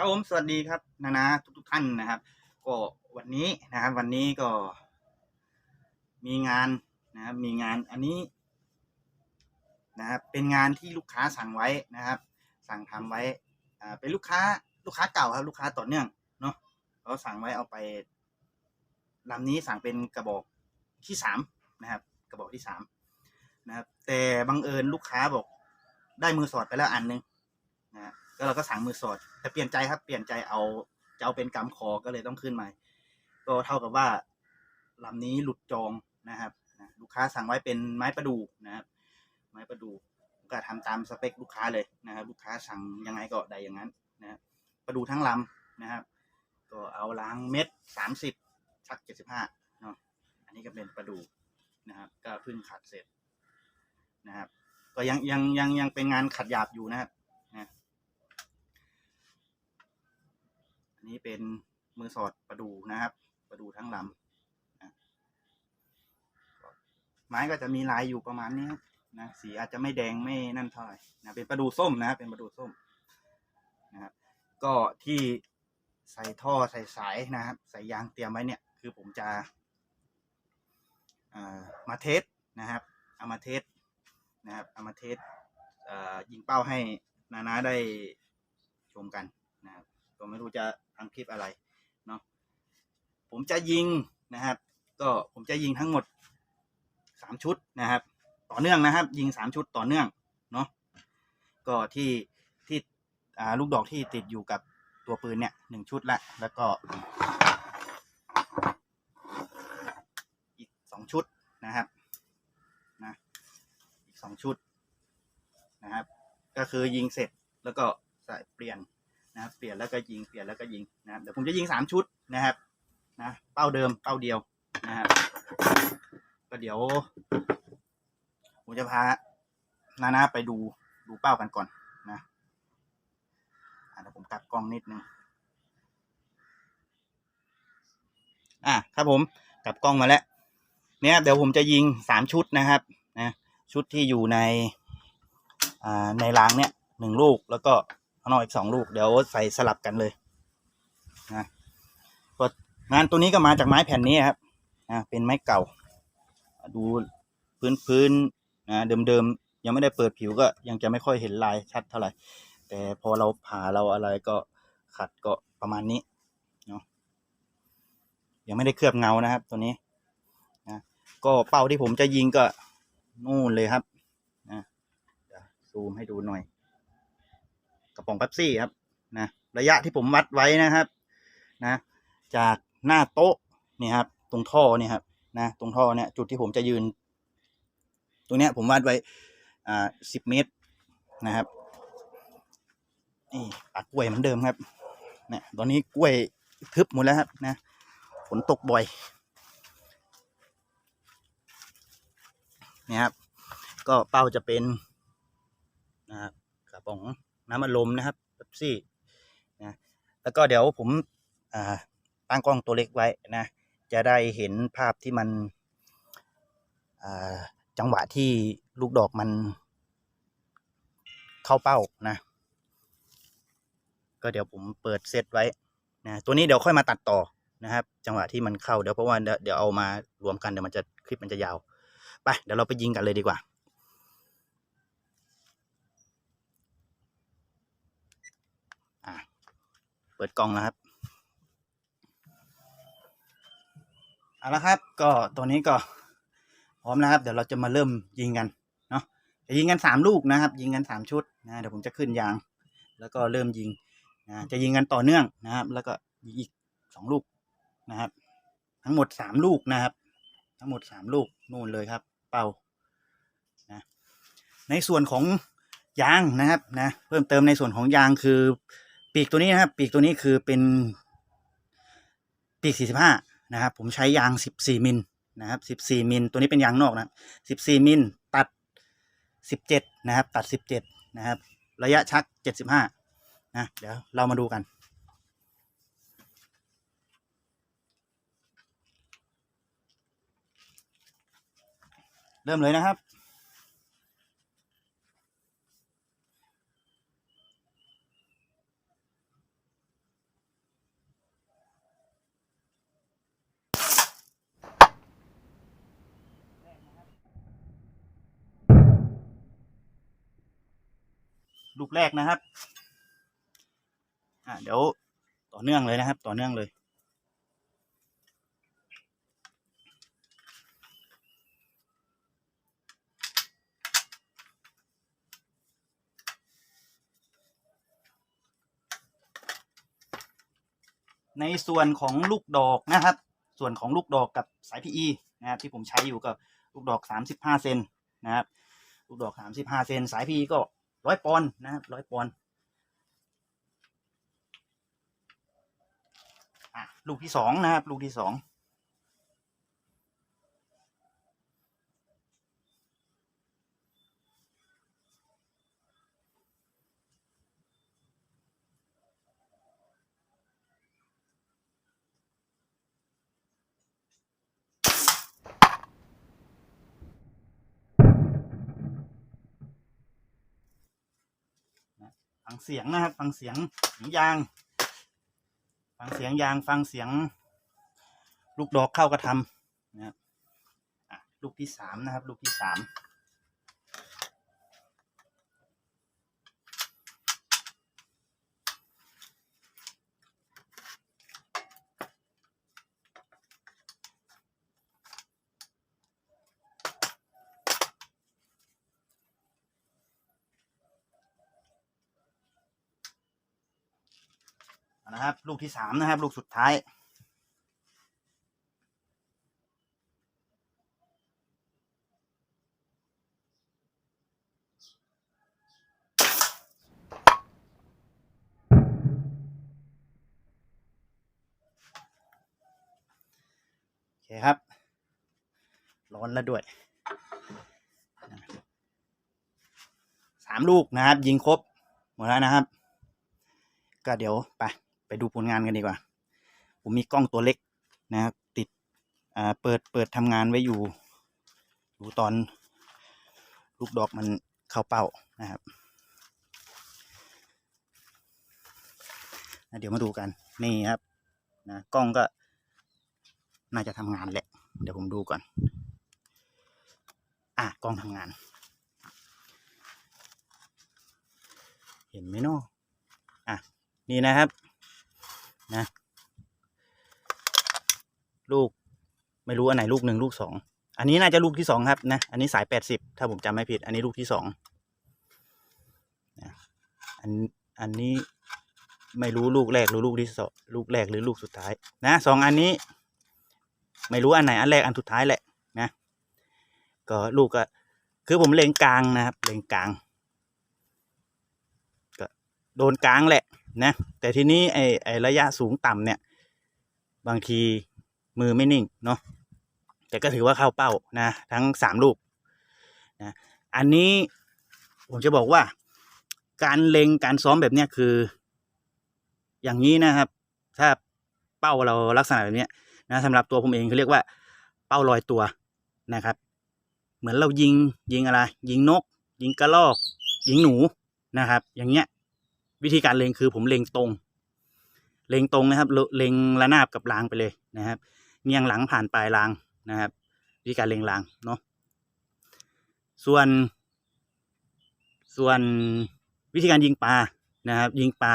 ครับผมสวัสดีครับนานาทุกทุกๆท่านนะครับ ก็วันนี้นะครับ วันนี้ก็ มีงานนะครับ มีงานอันนี้นะครับ เป็นงานที่ลูกค้าสั่งไว้นะครับ สั่งทำไว้ อ่า เป็นลูกค้าลูกค้าเก่าครับ ลูกค้าต่อเนื่องเนาะเขาสั่งไว้เอาไปลำนี้สั่งเป็นกระบอกที่สามนะครับ กระบอกที่สามนะครับ แต่บังเอิญลูกค้าบอก ได้มือสอดไปแล้วอันหนึง ก็เราก็สั่งมือสอดแต่เปลี่ยนใจครับเปลี่ยนใจเอาจะเอาเป็นกำคอก็เลยต้องขึ้นมาก็เท่ากับว่าลำนี้หลุดจองนะครับลูกค้าสั่งไว้เป็นไม้ประดูนะครับ ไม้ประดูก็ทำตามสเปคลูกค้าเลยนะครับ ลูกค้าสั่งยังไงก็ได้อย่างนั้นนะครับประดูทั้งลำนะครับ ก็เอาล้างเม็ดสามสิบชักเจ็ดสิบห้าเนาะอันนี้ก็เป็นประดูนะครับ ก็เพิ่งขัดเสร็จนะครับ ก็ยังยังยังยังเป็นงานขัดหยาบอยู่นะครับ อันนี้เป็นมือสอดประดูนะครับ ประดูทั้งลำนะไม้ก็จะมีลายอยู่ประมาณนี้ครับนะสีอาจจะไม่แดงไม่นั่นเท่าไหร่นะเป็นประดูส้มนะครับเป็นประดูส้มนะครับก็ที่ใส่ท่อใส่สายนะครับ ใส่ยางเตรียมไว้เนี่ย คือผมจะเอ่อมาเทสนะครับเอามาเทสนะครับเอามาเทสยิงเป้าให้นานาได้ชมกันนะครับก็ไม่รู้จะ ทำคลิปอะไรเนาะผมจะยิงนะครับ ก็ผมจะยิงทั้งหมดสามชุดนะครับ ต่อเนื่องนะครับ ยิงสามชุดต่อเนื่องเนาะก็ที่ที่ลูกดอกที่ติดอยู่กับตัวปืนเนี่ยหนึ่งชุดละแล้วก็ อีกสองชุดนะครับนะอีกสองชุดนะครับ ก็คือยิงเสร็จแล้วก็ใส่เปลี่ยน นะครับเปลี่ยนแล้วก็ยิงเปลี่ยนแล้วก็ยิงนะครับเดี๋ยวผมจะยิงสามชุดนะครับนะเป้าเดิมเป้าเดียวนะครับก็เดี๋ยวผมจะพานานาไปดูดูเป้ากันก่อนนะเดี๋ยวผมกลับกล้องนิดนึงอะครับผมกลับกล้องมาแล้ว เนี่ยเดี๋ยวผมจะยิงสามชุดนะครับนะชุดที่อยู่ในอ่าในรางเนี่ยหนึ่งลูกแล้วก็ นอกอีกสองลูก เดี๋ยวใส่สลับกันเลยนะก็งานตัวนี้ก็มาจากไม้แผ่นนี้ครับนะเป็นไม้เก่า ดูพื้นพื้นนะเดิมๆยังไม่ได้เปิดผิวก็ยังจะไม่ค่อยเห็นลายชัดเท่าไหร่ แต่พอเราผ่าเราอะไรก็ขัดก็ประมาณนี้เนาะยังไม่ได้เคลือบเงานะครับ ตัวนี้นะก็เป้าที่ผมจะยิงก็นู่นเลยครับนะซูมให้ดูหน่อย กระป๋องเป๊ปซี่ครับนะระยะที่ผมวัดไว้นะครับนะจากหน้าโต๊ะนี่ครับ ตรงท่อเนี่ยครับนะตรงท่อเนี่ยจุดที่ผมจะยืน ตรงเนี้ยผมวัดไว้อ่าสิบเมตรนะครับนี่ปากกล้วยเหมือนเดิมครับเนี่ยตอนนี้กล้วยทึบหมดแล้วครับนะฝนตกบ่อยนี่ครับ ก็เป้าจะเป็นนะครับกระป๋อง น้ำอัดลมนะครับเบปซี่นะแล้วก็เดี๋ยวผมตั้งกล้องตัวเล็กไว้นะ จะได้เห็นภาพที่มันจังหวะที่ลูกดอกมันเข้าเป้านะ ก็เดี๋ยวผมเปิดเซตไว้นะตัวนี้เดี๋ยวค่อยมาตัดต่อนะครับ จังหวะที่มันเข้าเดี๋ยวเพราะว่าเดี๋ยวเดี๋ยวเอามารวมกันเดี๋ยวมันจะคลิปมันจะยาว ไปเดี๋ยวเราไปยิงกันเลยดีกว่า อะ เปิดกล้องแล้วครับเอาละครับ ก็ตัวนี้ก็พร้อมนะครับ เดี๋ยวเราจะมาเริ่มยิงกันเนาะจะยิงกันสามลูกนะครับ ยิงกันสามชุดนะเดี๋ยวผมจะขึ้นยาง แล้วก็เริ่มยิงนะจะยิงกันต่อเนื่องนะครับ แล้วก็ยิงอีกสองลูกนะครับ ทั้งหมดสามลูกนะครับ ทั้งหมดสามลูกนู่นเลยครับ เป่านะในส่วนของยางนะครับนะเพิ่มเติมในส่วนของยางคือ ปีกตัวนี้นะครับ ปีกตัวนี้คือเป็น ปีก 45 นะครับ ผมใช้ยาง 14 มิลนะครับ 14 มิล ตัวนี้เป็นยางนอกนะ14 มิล ตัด 17 นะครับ ตัด 17 นะครับ ระยะชัก 75 นะ เดี๋ยวเรามาดูกันเริ่มเลยนะครับ ลูกแรกนะครับอะเดี๋ยวต่อเนื่องเลยนะครับ ต่อเนื่องเลยในส่วนของลูกดอกนะครับ ส่วนของลูกดอกกับสาย PE นะครับที่ผมใช้อยู่ก็ลูกดอก 35 เซนนะครับ ลูกดอก 35 เซนสาย PE ก็ ร้อยปอนด์นะครับร้อยปอนด์อะลูกที่สองนะครับ ลูกที่สอง เสียงนะครับ ฟังเสียงยาง ฟังเสียงยางฟังเสียง ลูกดอกเข้ากระทำนะครับลูกที่สามนะครับ ลูกที่สาม นะครับ ลูกที่สามนะครับ ลูกสุดท้าย โอเคครับ ร้อนแล้วด้วยสามลูกนะครับ ยิงครบหมดแล้วนะครับ ก็เดี๋ยวไป ไปดูผลงานกันดีกว่า ผมมีกล้องตัวเล็กนะครับ ติดเปิดเปิดทำงานไว้อยู่ ดูตอนลูกดอกมันเข้าเป้านะครับเดี๋ยวมาดูกันนี่ครับนะกล้องก็น่าจะทำงานแหละ เดี๋ยวผมดูก่อน อะกล้องทำงาน เห็นไหมเนาะอะ นี่นะครับ นะ ลูกไม่รู้อันไหนลูกหนึ่งลูกสองอันนี้น่าจะลูกที่สองครับนะ อันนี้สายแปดสิบถ้าผมจำไม่ผิด อันนี้ลูกที่สองนะอันอันนี้ไม่รู้ลูกแรกหรือลูกที่สองลูกแรกหรือลูกสุดท้าย นะสองอันนี้ ไม่รู้อันไหนอันแรกอันสุดท้ายแหละนะ ก็ลูกก็คือผมเลงกลางนะครับเลงกลางก็โดนกลางแหละ นะแต่ทีนี้ไอ้ไอ้ระยะสูงต่ำเนี่ย บางทีมือไม่นิ่งเนาะแต่ก็ถือว่าเข้าเป้านะทั้งสามลูกนะอันนี้ผมจะบอกว่า การเล็งการซ้อมแบบเนี้ยคือ อย่างนี้นะครับ ถ้าเป้าเราลักษณะแบบเนี้ยนะสำหรับตัวผมเองเขาเรียกว่า เป้าลอยตัวนะครับ เหมือนเรายิงยิงอะไร ยิงนก ยิงกระรอก ยิงหนูนะครับ อย่างเงี้ย วิธีการเล็งคือผมเล็งตรง เล็งตรงนะครับ เล็งระนาบกับรางไปเลยนะครับเงียงหลังผ่านปลายรางนะครับ วิธีการเล็งรางเนาะส่วน ส่วนวิธีการยิงปลานะครับ ยิงปลา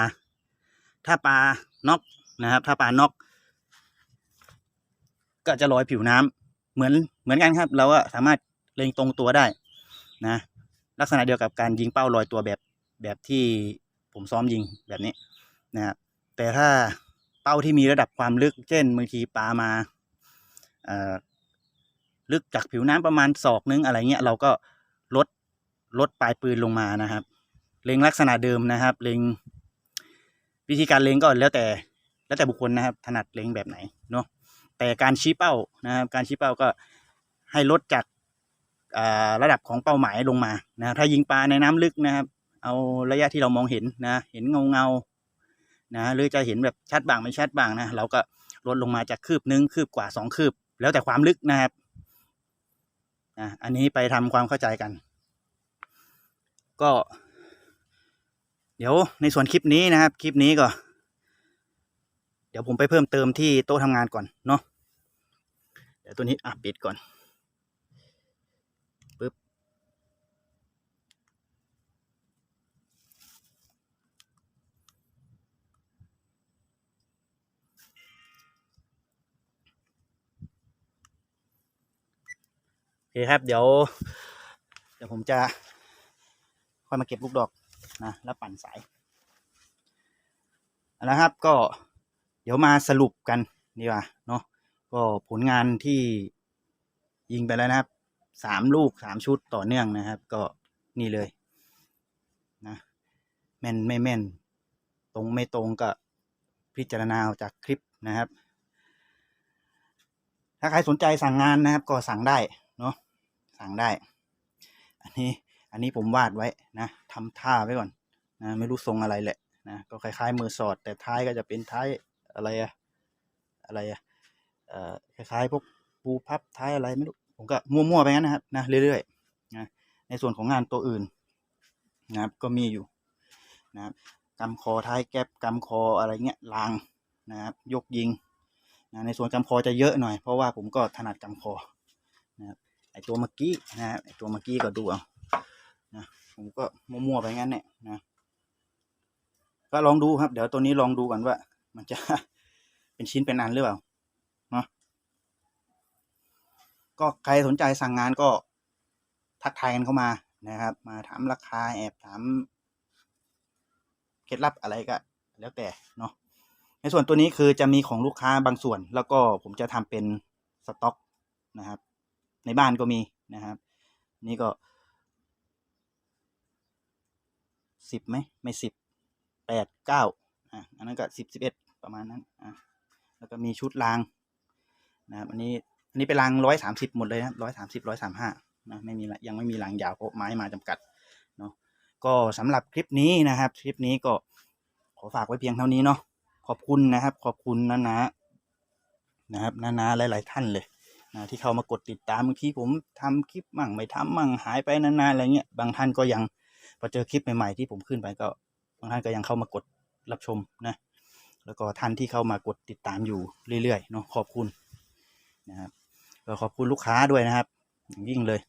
ถ้าปลาน็อกนะครับ ถ้าปลาน็อกก็จะลอยผิวน้ำเหมือนเหมือนกันครับ เราก็สามารถเล็งตรงตัวได้นะ ลักษณะเดียวกับการยิงเป้าลอยตัวแบบแบบที่ ผมซ้อมยิงแบบนี้นะครับแต่ถ้าเป้าที่มีระดับความลึก เช่นบางทีปลามาลึกจากผิวน้ำประมาณศอกนึงอะไรเงี้ยเราก็ลดลดปลายปืนลงมานะครับ เล็งลักษณะเดิมนะครับ เล็งวิธีการเล็งก็แล้วแต่ แล้วแต่บุคคลนะครับ ถนัดเล็งแบบไหนเนาะแต่การชี้เป้านะครับ การชี้เป้าก็ให้ลดจากระดับของเป้าหมายลงมานะถ้ายิงปลาในน้ำลึกนะครับ เอาระยะที่เรามองเห็นนะ เห็นเงาเงานะหรือจะเห็นแบบชัดบางไม่ชัดบางนะเราก็ลดลงมาจากคืบนึงคืบกว่าสองคืบ แล้วแต่ความลึกนะครับนะอันนี้ไปทำความเข้าใจกัน ก็ เดี๋ยวในส่วนคลิปนี้นะครับ คลิปนี้ก็ เดี๋ยวผมไปเพิ่มเติมที่โต๊ะทำงานก่อนเนาะเดี๋ยวตัวนี้อะปิดก่อน เคครับ เดี๋ยว เดี๋ยวผมจะค่อยมาเก็บลูกดอกนะแล้วปั่นสายเอาละครับก็เดี๋ยวมาสรุปกันดีกว่าเนาะก็ผลงานที่ยิงไปแล้วนะครับสามลูกสามชุดต่อเนื่องนะครับ ก็นี่เลยนะแม่นไม่แม่น ตรงไม่ตรงก็พิจารณาจากคลิปนะครับ ถ้าใครสนใจสั่งงานนะครับ ก็สั่งได้ สั่งได้ อันนี้อันนี้ผมวาดไว้นะทำท่าไว้ก่อนนะไม่รู้ทรงอะไรแหละนะก็คล้ายๆมือสอด แต่ท้ายก็จะเป็นท้ายอะไรอะอะไรอะเอ่อคล้ายๆพวกปูพับท้ายอะไรไม่รู้ผมก็มั่วๆไปงั้นนะครับนะเรื่อยๆนะในส่วนของงานตัวอื่นนะครับก็มีอยู่นะครับกำคอท้ายแก๊ปกำคออะไรเงี้ยรางนะครับยกยิงนะในส่วนกำคอจะเยอะหน่อยเพราะว่าผมก็ถนัดกำคอ ไอตัวเมื่อกี้นะไอตัวเมื่อกี้ก็ดูเอานะผมก็มั่วๆไปงั้นเนี่ยนะก็ลองดูครับ เดี๋ยวตัวนี้ลองดูก่อนว่า มันจะเป็นชิ้นเป็นอันหรือเปล่าเนาะก็ใครสนใจสั่งงานก็ทักทายกันเข้ามานะครับ มาถามราคาแอบถามเคล็ดลับอะไรก็แล้วแต่เนาะในส่วนตัวนี้คือจะมีของลูกค้าบางส่วน แล้วก็ผมจะทำเป็นสต็อกนะครับ ในบ้านก็มีนะครับ นี่ก็สิบไหมไม่สิบแปดเก้าอะอันนั้นก็สิบสิบเอ็ดประมาณนั้นอะแล้วก็มีชุดรางนะครับอันนี้อันนี้เป็นรางร้อยสามสิบหมดเลยนะร้อยสามสิบร้อยสามห้านะไม่มีละยังไม่มีรางยาวเพราะไม้มาจำกัดเนาะก็สำหรับคลิปนี้นะครับ คลิปนี้ก็ขอฝากไว้เพียงเท่านี้เนาะขอบคุณนะครับ ขอบคุณนะนะนะครับนะนะหลาย ๆ ท่านเลย ที่เข้ามากดติดตามบางทีผมทำคลิปมั่งไม่ทำมั่งหายไปนานๆอะไรเงี้ยบางท่านก็ยังพอเจอคลิปใหม่ๆที่ผมขึ้นไปก็บางท่านก็ยังเข้ามากดรับชมนะแล้วก็ท่านที่เข้ามากดติดตามอยู่เรื่อยๆเนาะขอบคุณนะครับก็ขอบคุณลูกค้าด้วยนะครับยิ่งเลย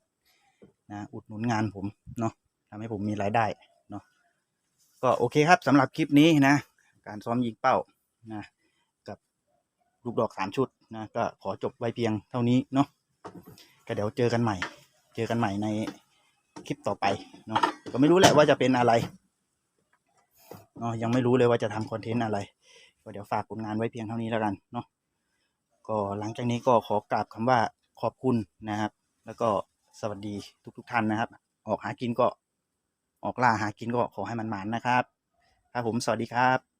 นะอุดหนุนงานผมเนาะทำให้ผมมีรายได้เนาะก็โอเคครับสำหรับคลิปนี้นะ การซ้อมยิงเป้านะกับลูกดอกสามชุด นะ ก็ขอจบไว้เพียงเท่านี้เนาะก็เดี๋ยวเจอกันใหม่ เจอกันใหม่ในคลิปต่อไปเนาะก็ไม่รู้แหละว่าจะเป็นอะไรเนาะยังไม่รู้เลยว่าจะทำคอนเทนต์อะไร ก็เดี๋ยวฝากผลงานไว้เพียงเท่านี้แล้วกันเนาะก็หลังจากนี้ก็ขอกราบคำว่าขอบคุณนะครับ แล้วก็สวัสดีทุกๆทท่านนะครับ ออกหากินก็ออกล่าหากินก็ขอให้มันหมานนะครับ ครับผมสวัสดีครับ